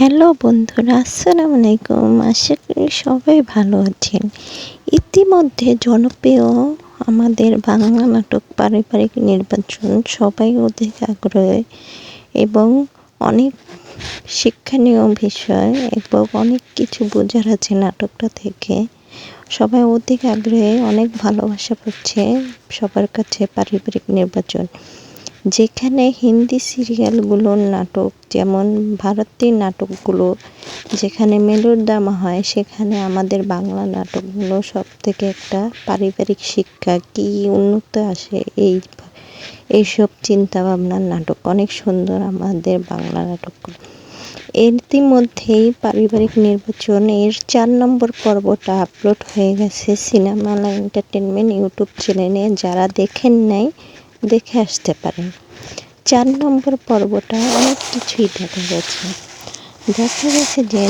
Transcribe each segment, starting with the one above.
Hello বন্ধুরা, আসসালামু আলাইকুম। আশা করি সবাই ভালো আছেন। ইতিমধ্যে জনপ্রিয় আমাদের বাংলা নাটক পারিবারিক নির্বাচন সবাই অধিক আগ্রহে এবং অনেক শিক্ষণীয় বিষয় এবং অনেক কিছু বোঝার আছে নাটকটা থেকে। সবাই অধিক আগ্রহে, অনেক ভালোবাসা পাচ্ছে সবার কাছে পারিবারিক নির্বাচন। যেখানে হিন্দি সিরিয়ালগুলোর নাটক, যেমন ভারতীয় নাটকগুলো, যেখানে মেলোড্রামা হয়, সেখানে আমাদের বাংলা নাটকগুলো সব থেকে একটা পারিবারিক শিক্ষা কি উন্নত আসে, এই এইসব চিন্তাভাবনার নাটক অনেক সুন্দর আমাদের বাংলা নাটকগুলো ইতিমধ্যেই পারিবারিক নির্বাচন, এর চার নম্বর পর্বটা আপলোড হয়ে গেছে সিনেমালা এন্টারটেনমেন্ট ইউটিউব চ্যানেলে। যারা দেখেন নাই দেখে আসতে পারেন। চার নম্বর পর্বটা অনেক কিছুই দেখা গেছে। দেখা গেছে যে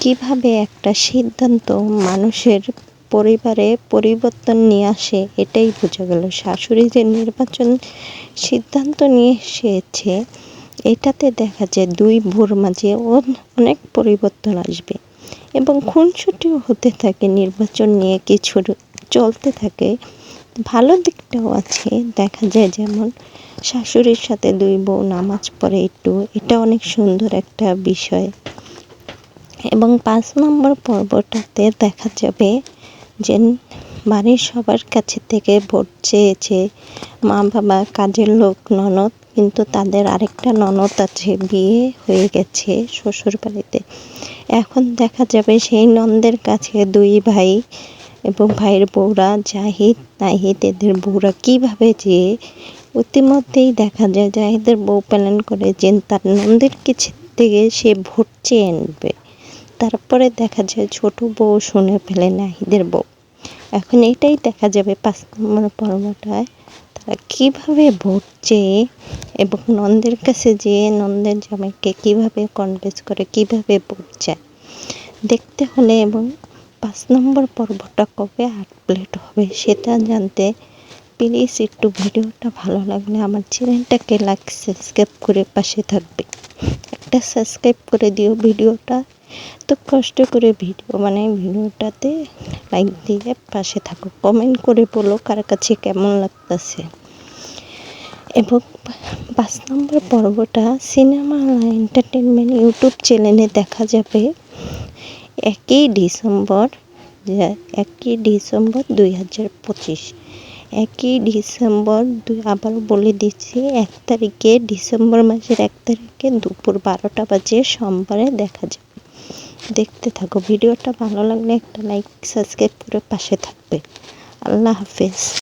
কীভাবে একটা সিদ্ধান্ত মানুষের পরিবারে পরিবর্তন নিয়ে আসে, এটাই বোঝা গেল। শাশুড়ি যে নির্বাচন সিদ্ধান্ত নিয়ে এসেছে, এটাতে দেখা যায় দুই ভোর মাঝে অনেক পরিবর্তন আসবে এবং খুনসুটিও হতে থাকে, নির্বাচন নিয়ে কিছু চলতে থাকে। ভালো দিকটাও আছে। দেখা যায় যেমন শাশুড়ির সাথে দুই বউ নামাজ পড়ে একটু, এটা অনেক সুন্দর একটা বিষয়। এবং পাঁচ নম্বর পর্বটাতে দেখা যাবে যে বাড়ির সবার কাছে থেকে ভোট চেয়েছে মা বাবা কাজের লোক, ননদ, কিন্তু তাদের আরেকটা ননদ আছে, বিয়ে হয়ে গেছে শ্বশুর বাড়িতে এখন দেখা যাবে সেই নন্দের কাছে দুই ভাই এবং ভাইয়ের বউরা জাহিদ নাহিদ এদের বউরা কীভাবে যে ইতিমধ্যেই দেখা যায় জাহিদের বউ প্ল্যান করে যে তার নন্দের কিছু থেকে সে ভোট চেয়ে আনবে তারপরে দেখা যায় ছোট বউ শুনে ফেলে নাহিদের বউ। এখন এটাই দেখা যাবে পাঁচ নম্বর পর্বটায় তারা কীভাবে ভোট চেয়ে এবং নন্দের কাছে যেয়ে নন্দের জামাইকে কীভাবে কনভেন্স করে, কীভাবে ভোট চায়। দেখতে হলে এবং পাঁচ নম্বর পর্বটা কবে আপলোড হবে সেটা জানতে প্লিজ একটু ভিডিওটা ভালো লাগলে আমার চ্যানেলটাকে লাইক সাবস্ক্রাইব করে পাশে থাকবে। একটা সাবস্ক্রাইব করে দিও ভিডিওটা। তো কষ্ট করে ভিডিও মানে ভিডিওটাতে লাইক দিয়ে পাশে থাকো। কমেন্ট করে বলো কার কাছে কেমন লাগতেছে। এবং পাঁচ নম্বর পর্বটা সিনেমা এন্টারটেনমেন্ট ইউটিউব চ্যানেলে দেখা যাবে। একই ডিসেম্বর একই ডিসেম্বর দুই হাজার পঁচিশ। একই ডিসেম্বর দুই আবার বলে দিচ্ছি, এক তারিখে ডিসেম্বর মাসের এক তারিখে দুপুর বারোটা বাজে সোমবারে দেখা যাবে। দেখতে থাকো, ভিডিওটা ভালো লাগলে একটা লাইক, সাবস্ক্রাইব করে পাশে থাকবে। আল্লাহ হাফেজ।